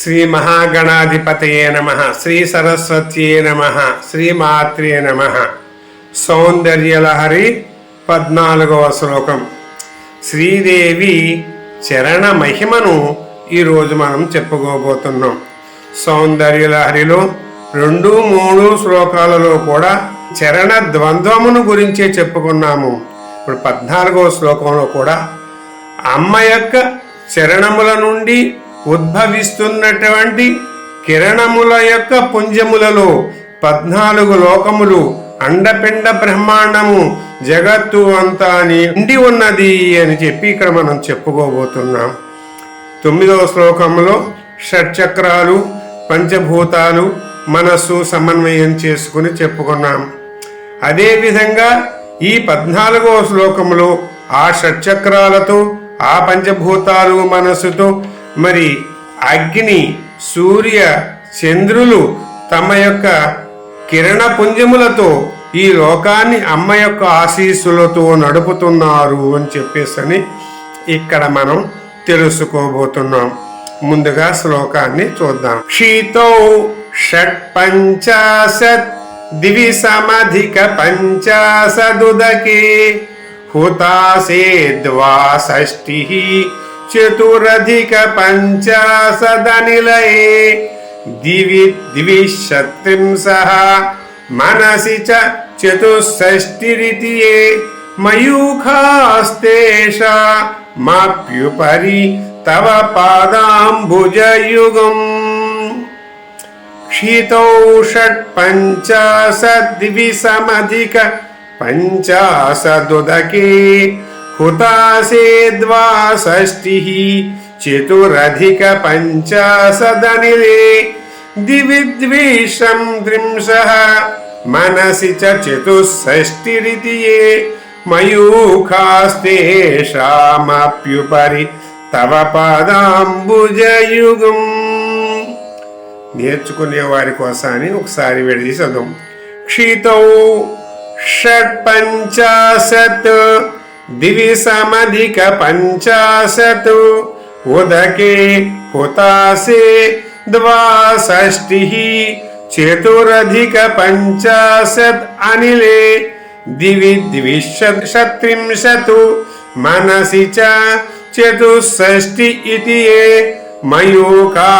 శ్రీ మహాగణాధిపతయే నమ శ్రీ సరస్వత్యే నమ శ్రీమాత్రే నమ. సౌందర్యలహరి పద్నాలుగవ శ్లోకం. శ్రీదేవి చరణ మహిమను ఈరోజు మనం చెప్పుకోబోతున్నాం. సౌందర్యలహరిలో రెండు మూడు శ్లోకాలలో కూడా చరణ ద్వంద్వమును గురించే చెప్పుకున్నాము. ఇప్పుడు పద్నాలుగవ శ్లోకంలో కూడా అమ్మ యొక్క చరణముల నుండి ఉద్భవిస్తున్నటువంటి కిరణముల యొక్క పుంజములలో పద్నాలుగు లోకములు అండపిండ బ్రహ్మాండము జగత్తు అంతా నిండి ఉన్నది అని చెప్పి ఇక్కడ మనం చెప్పుకోబోతున్నాం. తొమ్మిదవ శ్లోకంలో షట్చక్రాలు పంచభూతాలు మనస్సు సమన్వయం చేసుకుని చెప్పుకున్నాం. అదేవిధంగా ఈ పద్నాలుగవ శ్లోకంలో ఆ షట్చక్రాలతో ఆ పంచభూతాలు మనస్సుతో మరి అగ్ని సూర్య చంద్రులు తమ యొక్క కిరణ పుంజములతో ఈ లోకాన్ని అమ్మ యొక్క ఆశీస్సులతో నడుపుతున్నారు అని చెప్పేసని ఇక్కడ మనం తెలుసుకోబోతున్నాం. ముందుగా శ్లోకాన్ని చూద్దాం. క్షీతో షట్ పంచాశత్ దివి సమధిక పంచాశదుదకే హుతాసే ద్వాషష్టి చతురధిక పంచాశదనిలయే దివి ద్విషత్రింశ మనసి చ చతుషష్టిరితియే మయూఖాస్తేష మాప్యుపరి తవ పాదాంబుజయుగం క్షితౌ షట్ పంచాశద్విసమధిక हुतासेद्वा హుతాసే ద్వాషష్టి చతురధిక పంచాశదనిలే దివి ద్విషం త్రింశ మనసి చ చతుషష్టిరితియే మయూఖాస్తేషామప్యుపరి తవ పాదాంబుజయుగం నేర్చుకునే వారి కోసాన్ని ఒకసారి విడిది చదువు క్షితౌ షట్ పంచాశత్ దివి సమధిక పంచాశత్ ఉదకే హుతాసే ద్వాషష్టి చతురధిక పంచాశత్ అనిలే దివి ద్విషత్రింశతు మనసి చ చతుషష్టి ఇతి ఏ మయూకా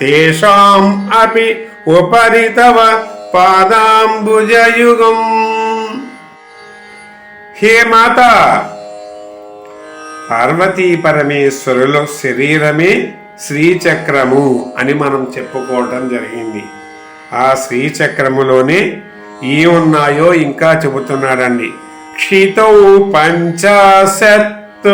తేషాం అపి ఉపరి తవ పాదాంబుజయుగం హే మాత! పార్వతీ పరమేశ్వరుల శరీరమే శ్రీచక్రము అని మనం చెప్పుకోవటం జరిగింది. ఆ శ్రీచక్రములోనే ఏ ఉన్నాయో ఇంకా చెబుతున్నాడండి. క్షితౌ పంచాశత్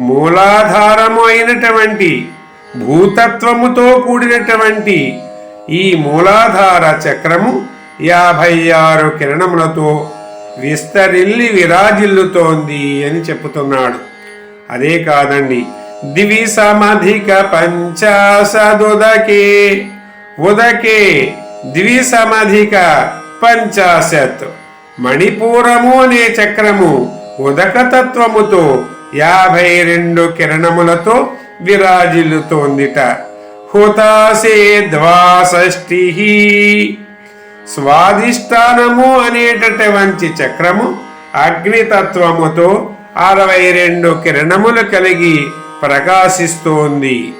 మూలాధారము అయినటువంటి భూతత్వముతో కూడినటువంటి ఈ మూలాధార చక్రము యాభై ఆరు కిరణములతో విస్తరిల్లి విరాజిల్లుతోంది అని చెప్పుతున్నాడు. అదే కాదండి. దివి సమధిక పంచాశదుదకే ఉదకే. దివి సమధిక పంచాశత్. మణిపూరము అనే చక్రము ఉదకతత్వముతో యాభై రెండు కిరణములతో విరాజిల్లుతోందిట. హుతాసే ద్వాషష్టి స్వాధిష్టానము అనేటటువంటి చక్రము అగ్నితత్వముతో అరవై రెండు కిరణములు కలిగి ప్రకాశిస్తోంది.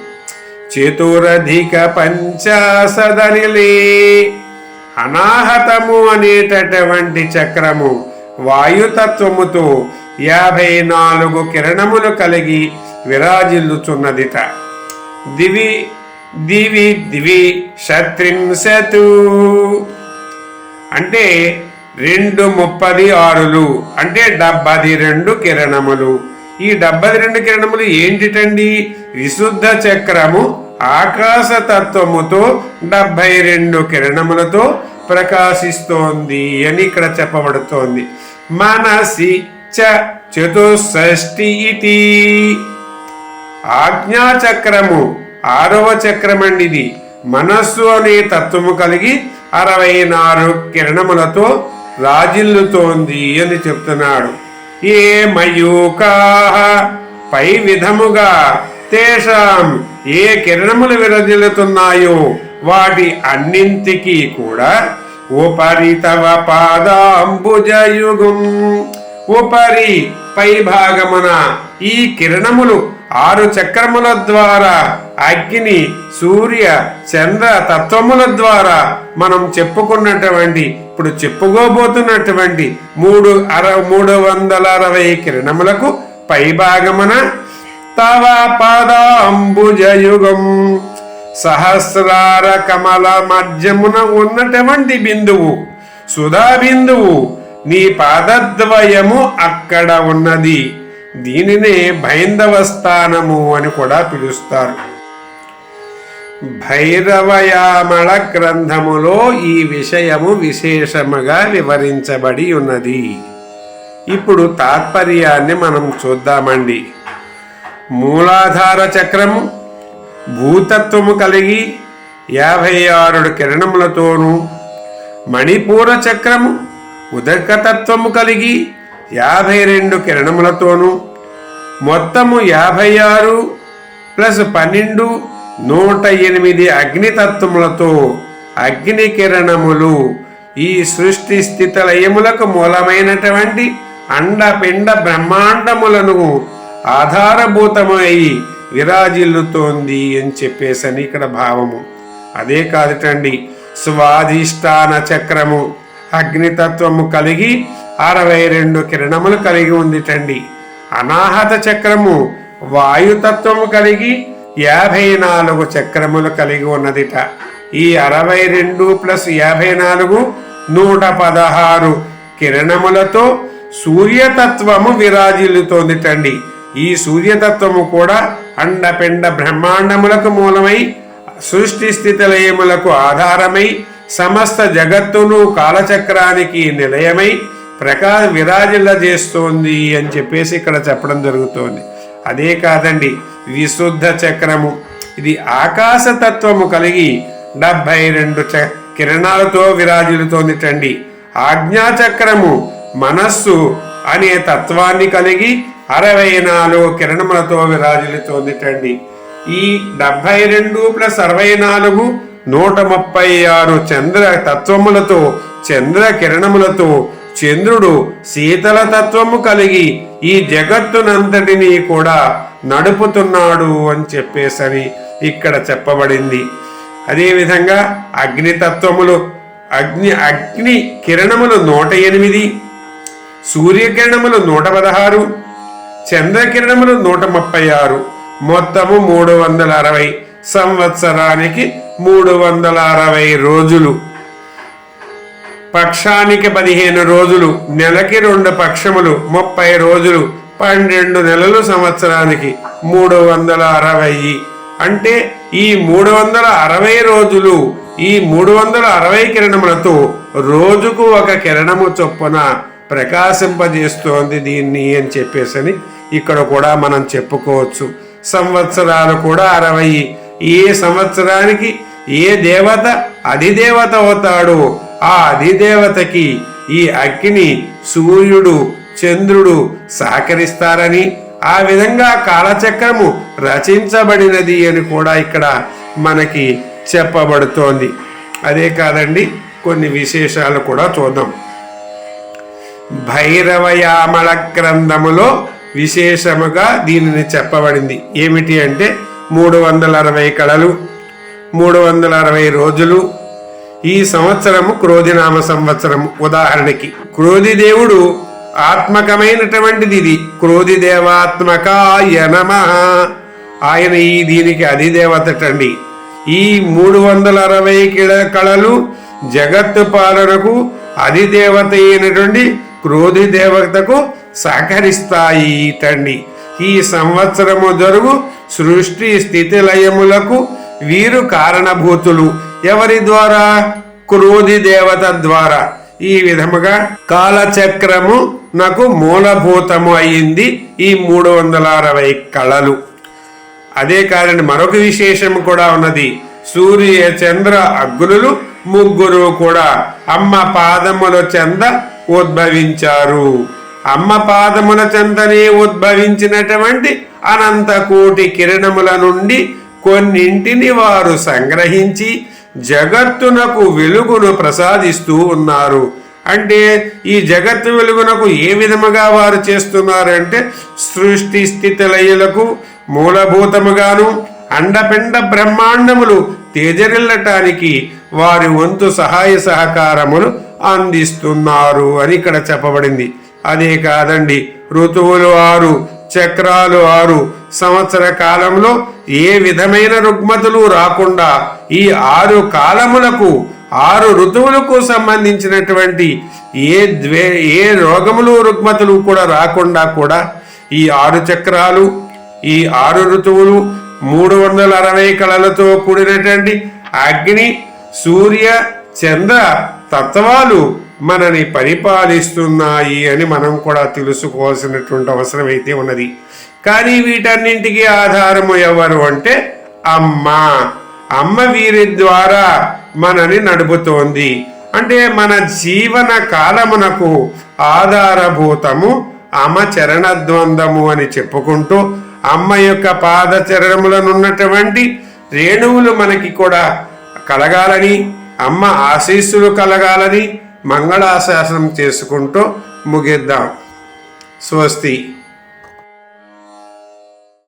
చతురధిక పంచాశదనిలే అనాహతము అనేటటువంటి చక్రము వాయుతత్వముతో యాభై నాలుగు కిరణములు కలిగి విరాజిల్లుచున్నదిట. దివి దివి దివి షత్రింశతు అంటే రెండు ముప్పది ఆరులు అంటే డెబ్బది రెండు కిరణములు. ఈ డెబ్బది రెండు కిరణములు ఏంటిటండి? విశుద్ధ చక్రము ఆకాశ తత్వముతో డెబ్బై రెండు కిరణములతో ప్రకాశిస్తోంది అని ఇక్కడ చెప్పబడుతోంది. మనసి చ చతుషష్టి ఆజ్ఞా ఆజ్ఞాచక్రము ఆరవ చక్రమండి ఇది మనస్సు అనే తత్వము కలిగి అరవై నాలుగు కిరణములతో రాజిల్లుతోంది అని చెప్తున్నాడు. ఏ మయూకా పై విధముగా తేషాం ఏ కిరణములు విరజిల్లుతున్నాయో వాటి అన్నింటికీ కూడా ఉపరితవ పాదాంబుజయుగం. ఉపరి పై భాగమున ఈ కిరణములు ఆరు చక్రముల ద్వారా అగ్ని సూర్య చంద్ర తత్వముల ద్వారా మనం చెప్పుకున్నటువంటి ఇప్పుడు చెప్పుకోబోతున్నటువంటి మూడు అర మూడు వందల అరవై కిరణములకు పై భాగమున తవ పాదాంబుజయుగం సహస్రార కమల మధ్యమున ఉన్నటువంటి బిందువు సుధా బిందువు నీ పాదద్వయము అక్కడ ఉన్నది. దీనినే భైందవ స్థానము అని కూడా పిలుస్తారు. భైరవయామళ గ్రంథములో ఈ విషయము విశేషముగా వివరించబడి ఉన్నది. ఇప్పుడు తాత్పర్యాన్ని మనం చూద్దామండి. మూలాధార చక్రము భూతత్వము కలిగి యాభై ఆరు కిరణములతోనూ మణిపూర చక్రము ఉదకతత్వము కలిగి యాభై రెండు కిరణములతోనూ మొత్తము యాభై ఆరు ప్లస్ పన్నెండు నూట ఎనిమిది అగ్నితత్వములతో అగ్ని కిరణములు ఈ సృష్టి స్థితిలయములకు మూలమైనటువంటి అండపిండ బ్రహ్మాండములను ఆధారభూతమై విరాజిల్లుతోంది అని చెప్పేసని ఇక్కడ భావము. అదే కాదుటండి స్వాధిష్టాన చక్రము అగ్నితత్వము కలిగి అరవై రెండు కిరణములు కలిగి ఉందిటండి. అనాహత చక్రము వాయుతత్వము కలిగి యాభై నాలుగు చక్రములు కలిగి ఉన్నదిట. ఈ అరవై రెండు ప్లస్ యాభై నాలుగు నూట పదహారు కిరణములతో సూర్యతత్వము విరాజిల్లుతోందిటండి. ఈ సూర్యతత్వము కూడా అండపిండ బ్రహ్మాండములకు మూలమై సృష్టి స్థితిలయములకు ఆధారమై సమస్త జగత్తును కాలచక్రానికి నిలయమై ప్రకా విరాజిల్ల చేస్తోంది అని చెప్పేసి ఇక్కడ చెప్పడం జరుగుతోంది. అదే కాదండి విశుద్ధ చక్రము. ఇది ఆకాశతత్వము కలిగి డెబ్బై రెండు చ కిరణాలతో విరాజిల్లుతోందిటండి ఆజ్ఞాచక్రము మనస్సు అనే తత్వాన్ని కలిగి అరవై నాలుగు కిరణములతో విరాజిల్లుతోందిటండి ఈ డెబ్బై రెండు ప్లస్ అరవై నాలుగు నూట ముప్పై ఆరు చంద్ర తత్వములతో చంద్ర కిరణములతో చంద్రుడు శీతల తత్వము కలిగి ఈ జగత్తునంతటినీ కూడా నడుపుతున్నాడు అని చెప్పేసని ఇక్కడ చెప్పబడింది. అదేవిధంగా అగ్నితత్వములు అగ్ని అగ్ని కిరణములు నూట ఎనిమిది సూర్యకిరణములు నూట పదహారు చంద్రకిరణములు నూట ముప్పై ఆరు మొత్తము మూడు వందల అరవై సంవత్సరానికి మూడు వందల అరవై రోజులు. పక్షానికి పదిహేను రోజులు నెలకి రెండు పక్షములు ముప్పై రోజులు పన్నెండు నెలలు సంవత్సరానికి మూడు వందల అరవై. అంటే ఈ మూడు వందల అరవై రోజులు ఈ మూడు వందల అరవై కిరణములతో రోజుకు ఒక కిరణము చొప్పున ప్రకాశింపజేస్తోంది దీన్ని అని చెప్పేసని ఇక్కడ కూడా మనం చెప్పుకోవచ్చు. సంవత్సరాలు కూడా అరవై. ఏ సంవత్సరానికి ఏ దేవత అధిదేవత అవుతాడో? ఆ అధిదేవతకి ఈ అగ్ని సూర్యుడు చంద్రుడు సహకరిస్తారని ఆ విధంగా కాలచక్రము రచించబడినది అని కూడా ఇక్కడ మనకి చెప్పబడుతోంది. అదే కాదండి కొన్ని విశేషాలు కూడా చూద్దాం. భైరవయామళ గ్రంథములో విశేషముగా దీనిని చెప్పబడింది. ఏమిటి అంటే మూడు వందల అరవై కళలు మూడు వందల అరవై రోజులు ఈ సంవత్సరము క్రోధినామ సంవత్సరం ఉదాహరణకి క్రోధి దేవుడు ఆత్మకమైనటువంటిది ఇది క్రోధి దేవాత్మకాయ నమ. ఆయన ఈ దీనికి అధిదేవతటండి. ఈ మూడు వందల అరవై కిడ కళలు జగత్తు పాలనకు అధిదేవత అయినటువంటి క్రోధి దేవతకు సహకరిస్తాయి తండి. ఈ సంవత్సరము జరుగు సృష్టి స్థితి లయములకు వీరు కారణభూతులు. ఎవరి ద్వారా? క్రోధి దేవత ద్వారా. ఈ విధముగా కాలచక్రము నాకు మూలభూతము అయింది ఈ మూడు వందల అరవై కళలు. అదే కాదండి మరొక విశేషము కూడా ఉన్నది. సూర్య చంద్ర అగ్నులు ముగ్గురు కూడా అమ్మ పాదముల చెంద ఉద్భవించారు. అమ్మ పాదముల చెందనే ఉద్భవించినటువంటి అనంత కోటి కిరణముల నుండి కొన్నింటిని వారు సంగ్రహించి జగత్తునకు వెలుగును ప్రసాదిస్తూ ఉన్నారు. అంటే ఈ జగత్తు వెలుగునకు ఏ విధముగా వారు చేస్తున్నారంటే సృష్టి స్థితి లయలకు మూలభూతముగాను అండపిండ బ్రహ్మాండములు తేజరిల్లటానికి వారి వంతు సహాయ సహకారములు అందిస్తున్నారు అని ఇక్కడ చెప్పబడింది. అదే కాదండి ఋతువులు ఆరు చక్రాలు ఆరు. సంవత్సర కాలంలో ఏ విధమైన రుగ్మతులు రాకుండా ఈ ఆరు కాలములకు ఆరు ఋతువులకు సంబంధించినటువంటి ఏ ద్వే ఏ రోగములు రుగ్మతులు కూడా రాకుండా కూడా ఈ ఆరు చక్రాలు ఈ ఆరు ఋతువులు మూడు వందల అరవై కళలతో కూడినటువంటి అగ్ని సూర్య చంద్ర తత్వాలు మనని పరిపాలిస్తున్నాయి అని మనం కూడా తెలుసుకోవాల్సినటువంటి అవసరం అయితే ఉన్నది. కానీ వీటన్నింటికి ఆధారము ఎవరు అంటే అమ్మ. అమ్మ వీరి ద్వారా మనని నడుపుతోంది. అంటే మన జీవన కాలమునకు ఆధారభూతము అమ్మ చరణద్వందము అని చెప్పుకుంటూ అమ్మ యొక్క పాదచరణములనున్నటువంటి రేణువులు మనకి కూడా కలగాలని అమ్మ ఆశీస్సులు కలగాలని మంగళాశాసనం చేసుకుంటూ ముగిద్దాం. స్వస్తి.